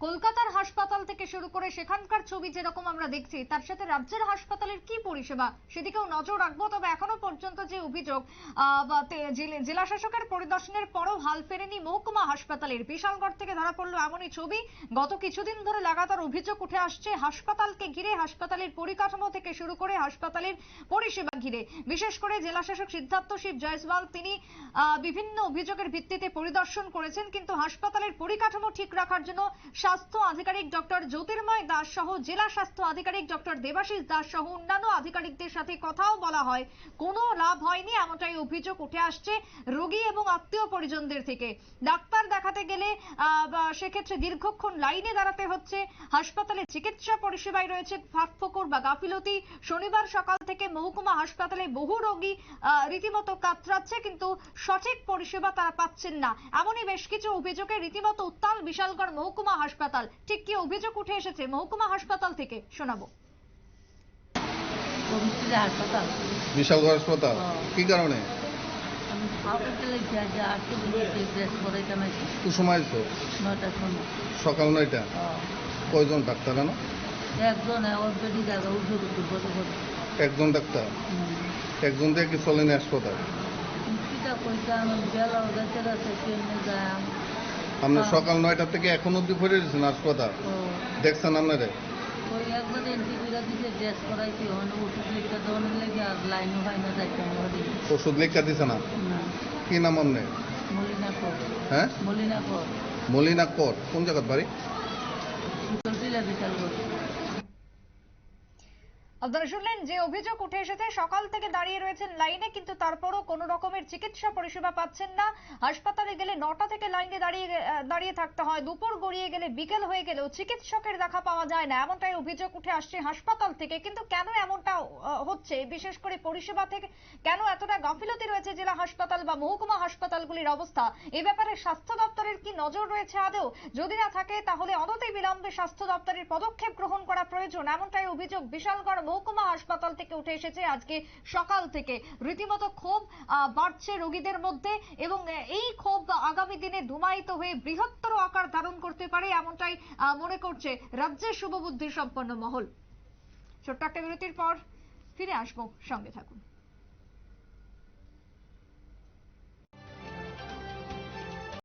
কলকাতার হাসপাতাল থেকে শুরু করে সেখানকার ছবি যেরকম আমরা দেখছি, তার সাথে রাজ্যের হাসপাতালের কি পরিষেবা সেদিকেও নজর রাখব। তবে এখনও পর্যন্ত যে অভিযোগ জেলে- শাসকের পরিদর্শনের পরও হাল ফেরেনি মহকুমা হাসপাতালের। বিশালগড় থেকে ধরা পড়ল এমনই ছবি। গত কিছুদিন ধরে লাগাতার অভিযোগ উঠে আসছে, হাসপাতালকে ঘিরে, হাসপাতালের পরিকাঠামো থেকে শুরু করে হাসপাতালের পরিষেবা ঘিরে। বিশেষ করে জেলা শাসক সিদ্ধার্থ শিব জয়সওয়াল, তিনি বিভিন্ন অভিযোগের ভিত্তিতে পরিদর্শন করেছেন, কিন্তু হাসপাতালের পরিকাঠামো ঠিক রাখার জন্য স্বাস্থ্য আধিকারিক ডক্টর জ্যোতির্ময় দাস সহ জেলা স্বাস্থ্য আধিকারিক ডক্টর দেবাশিস দাস সহ অন্যান্য আধিকারিকদের সাথে কথাও বলা হয়। কোনো লাভ হয়নি, এমনটাই অভিযোগ উঠে আসছে রোগী এবং আত্মীয় পরিজনদের থেকে। ডাক্তার দেখাতে গেলে সেক্ষেত্রে দীর্ঘক্ষণ লাইনে দাঁড়াতে হচ্ছে। হাসপাতালে চিকিৎসা পরিষেবায় রয়েছে ফাঁকফোকর বা গাফিলতি। শনিবার সকাল থেকে মহকুমা হাসপাতালে বহু রোগী রীতিমতো কাতরাচ্ছে কিন্তু সঠিক পরিষেবা তারা পাচ্ছেন না। এমনই বেশ কিছু অভিযোগে রীতিমতো উত্তাল বিশালগড় মহকুমা হাসপাতাল ঠিক কি অভিযোগ উঠে এসেছে? মহকুমা হাসপাতাল থেকে শোনাবো। হাসপাতাল? হাসপাতাল? হ্যাঁ। কি কারণে? সময় তো সকাল নয়টা? কয়জন ডাক্তার আনো একজন ডাক্তার? একজন দিয়ে কি চলেনি হাসপাতাল? আপনি হ্যাঁ। সকাল নয়টা থেকে এখন অব্দি পড়ে দিয়েছেন হাসপাতাল দেখছেন আপনারে? ওষুধ লিখা দেওয়ানোর লেগে আর লাইনও হয় না যাইতে পারি ওষুধ লেখা দিছে না? কি নাম আপনি হ্যাঁ? মলিনা কর কোন জায়গার বাড়ি শীতল টিলা বিশাল করে আপনারা শুনলেন যে অভিযোগ উঠে এসেছে, সকাল থেকে দাঁড়িয়ে রয়েছেন লাইনে, কিন্তু তারপরও কোনো রকমের চিকিৎসা পরিষেবা পাচ্ছেন না। হাসপাতালে গেলে নটা থেকে লাইনে দাঁড়িয়ে দাঁড়িয়ে থাকতে হয়। দুপুর গড়িয়ে গেলে বিকেল হয়ে গেলেও চিকিৎসকের দেখা পাওয়া যায় না। এমনটাই অভিযোগ উঠে আসছে হাসপাতাল থেকে। কিন্তু কেন এমনটা হচ্ছে? বিশেষ করে পরিষেবা থেকে কেন এতটা গাফিলতি রয়েছে জেলা হাসপাতাল বা মহকুমা হাসপাতালগুলির অবস্থা? এ ব্যাপারে স্বাস্থ্য দপ্তরের কি নজর রয়েছে আদৌ? যদি না থাকে, তাহলে অনতি বিলম্বে স্বাস্থ্য দপ্তরের পদক্ষেপ গ্রহণ করা প্রয়োজন। এমনটাই অভিযোগ বিশালগড় মহকুমা হাসপাতাল থেকে উঠে এসেছে। আজকে সকাল থেকে রীতিমতো ক্ষোভ বাড়ছে রোগীদের মধ্যে এবং এই ক্ষোভ আগামী দিনে ধুমায়িত হয়ে বৃহত্তর আকার ধারণ করতে পারে এমনটাই মনে করছে রাজ্যের শুভবুদ্ধি সম্পন্ন মহল। ছোট্ট একটা বিরতির পর ফিরে আসব। সঙ্গে থাকুন।